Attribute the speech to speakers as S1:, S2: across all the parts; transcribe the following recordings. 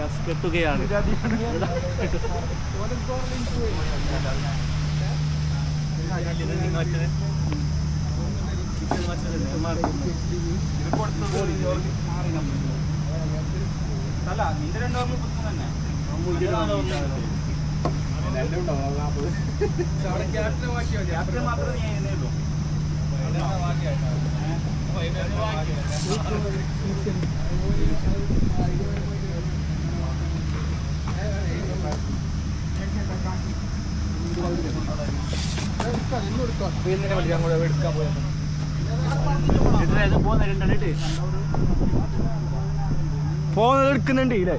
S1: Gas കെട്ടുകയാണ്
S2: അല്ല നിന്റെ രണ്ടാമത് പുസ്തകം തന്നെ ക്യാപ്റ്റൻ മാത്രമേ നീ ചെയ്യുന്നേ ഉള്ളൂ
S1: പോകുന്നത് എടുക്കുന്നുണ്ട് ഇല്ലേ?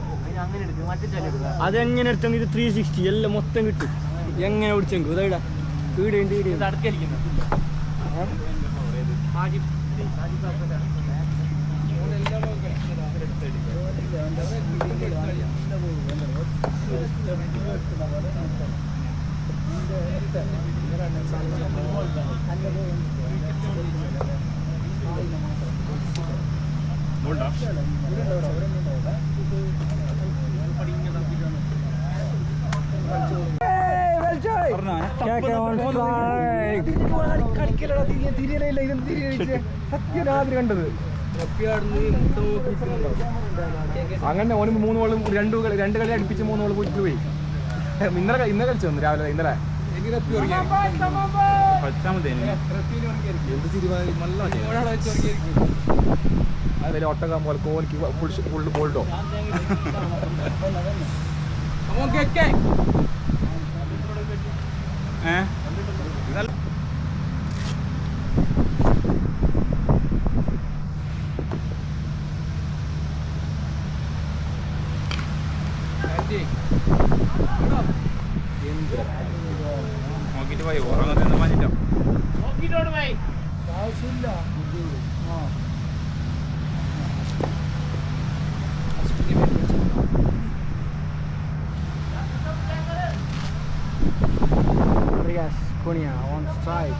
S1: അതെങ്ങനെ എടുത്തെങ്കിൽ ഇത് ത്രീ സിക്സ്റ്റി എല്ലാം മൊത്തം കിട്ടും. എങ്ങനെ ഓടിച്ചെങ്കിൽ ഇതാ വീട് ഉണ്ട് വീട്
S3: അങ്ങനെ ഓന് മൂന്ന് ഗോളും രണ്ട് രണ്ട് കളി അടുപ്പിച്ച് മൂന്ന് ഗോൾ പോയിട്ട് പോയി. ഇന്നലെ ഇന്നലെ കളിച്ചു രാവിലെ? ഇന്നലെ? അതിൽ ഒട്ടകം പോലെ കോലിക്ക് ഫുൾ ബോൾഡോ
S2: ഏഹ് നോക്കിട്ട് പോയി ഉറങ്ങുന്ന മാറ്റിട്ടോ
S1: Rodriguez, Cunha on strike.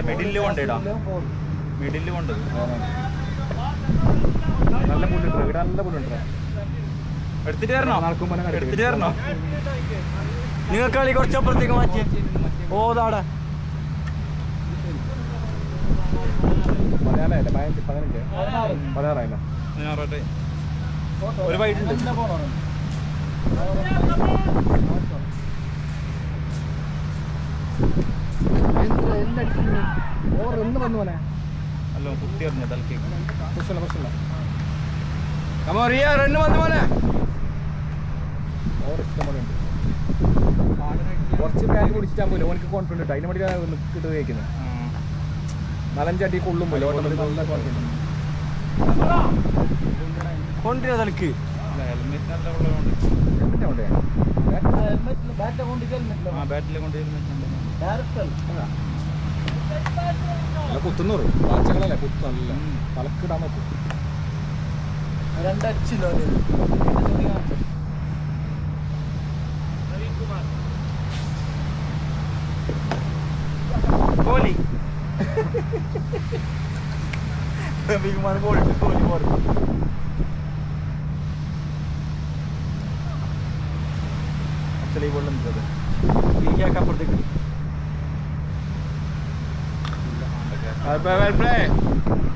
S2: മോളിലെ മിഡിൽ ഇടാം മിഡിൽ കൊണ്ട്
S3: നല്ല പുല്ലുണ്ടോ ഇവിടെ നല്ല പുല്ലുണ്ടോ
S2: എടുത്തിട്ട്
S3: കടിക്കും.
S2: എടുത്തിട്ട് വരണോ?
S1: നിങ്ങൾക്ക് കളി കുറച്ചപ്പുറത്തേക്ക് മാറ്റി ഓതാടെ
S3: പതിനാലല്ലേ പതിനഞ്ച് പതിനഞ്ച്. പതിനാറായില്ല?
S2: ഞാൻ പറയട്ടെ ഒരു വൈറ്റ് ഉണ്ട്
S3: ഓർ എന്ന് വന്നു
S2: അല്ലോ കുത്തി എറിഞ്ഞ തലക്കേക്ക്
S3: പ്രശ്നമില്ല പ്രശ്നമില്ല റിയ റണ്ണ് വന്നു പോനെ ഓർ ഇഷ്ടംപോലെ ഉണ്ട്. കുറച്ച് ബാഗ് കുടിച്ചിട്ടാ പോലെ ഓനക്ക് കോൺഫിഡന്റ് അതിന് വേണ്ടി നിൽക്കിട്ട് കഴിക്കുന്നത് നാലഞ്ചടി കൊള്ളും പോലെ. ഓട്ടോമാറ്റിക് നല്ല കോൺഫിഡന്റ്
S1: കൊണ്ടിരുന്ന തലക്ക്
S2: ഹെൽമെറ്റ് നല്ല കൊണ്ട്
S3: ഹെൽമെറ്റ്
S2: ആ ബാറ്റിൽ കൊണ്ട്
S3: നല്ല കുത്തുന്നൂറ്. പാച്ചകളല്ലേ കുത്തു നല്ല തലക്കിടാൻ നോക്കും.
S1: രണ്ടടിച്ചില്ലോ Kohli
S2: Ravikumar goal Kohli goal goal നിൽക്കുന്നത്
S1: ഇരിക്കാക്ക അപ്പുറത്തേക്ക്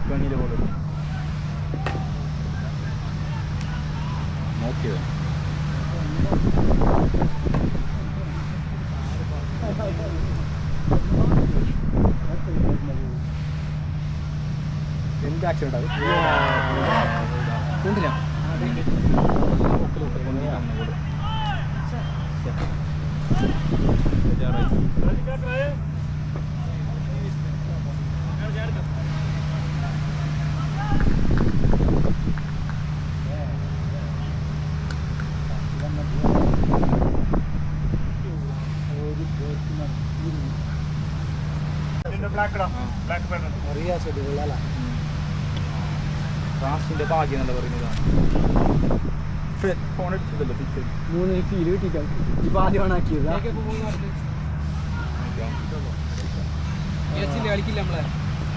S2: കണ്ണിലെ ഗോൾ
S3: നോക്കിയത്
S2: എന്ത് ആക്ഷൻ ഉണ്ടാവും കണ്ടില്ല
S4: ഫ്രാൻസിന്റെ ഭാഗ്യം എന്നല്ല പറയുന്നതാണ് ഫോൺ അടിച്ചതല്ലോ സിക്സ്
S5: മൂന്ന് ഫീൽ കിട്ടിയിട്ടാണ് ഇപ്പൊ ആദ്യമാണ് ആക്കിയത്.
S2: കളിക്കില്ല നമ്മളെ.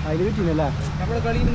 S5: അതിൽ കിട്ടിയില്ലല്ലേ
S2: നമ്മളെ കളിയിൽ